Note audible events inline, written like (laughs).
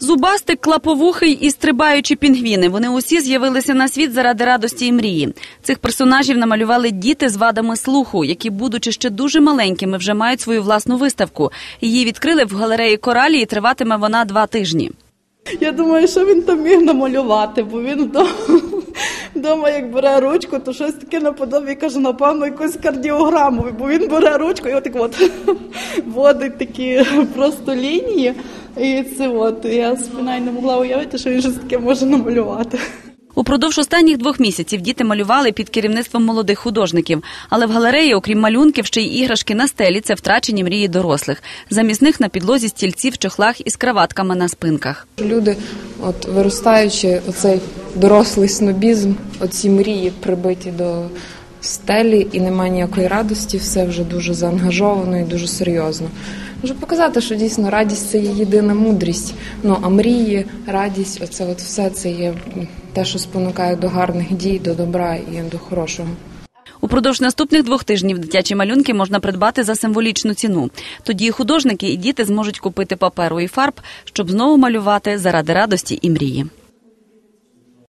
Зубастик, клаповухий і стрибаючі пінгвіни. Вони усі з'явилися на світ заради радості і мрії. Цих персонажів намалювали діти з вадами слуху, які, будучи ще дуже маленькими, вже мають свою власну виставку. Її відкрили в галереї Коралі і триватиме вона два тижні. Я думаю, що він там міг намалювати, бо він вдома, вдома як бере ручку, то щось таке наподобі каже, напевно, якусь кардіограму. Бо він бере ручку і отак от (laughs) водить такі просто лінії. І це от я спинай не могла уявити, що він щось таке може намалювати. Упродовж останніх двох місяців діти малювали під керівництвом молодих художників. Але в галереї, окрім малюнків, ще й іграшки на стелі це втрачені мрії дорослих. Замість них на підлозі стільці в чохлах із краватками на спинках. Люди, от виростаючи оцей дорослий снобізм, оці мрії прибиті до стелі, і немає ніякої радості, все вже дуже заангажовано і дуже серйозно. Може показати, що дійсно радість це є єдина мудрість. Ну а мрії, радість, оце от все це є те, що спонукає до гарних дій, до добра і до хорошого. Упродовж наступних двох тижнів дитячі малюнки можна придбати за символічну ціну. Тоді художники і діти зможуть купити паперу і фарб, щоб знову малювати заради радості і мрії.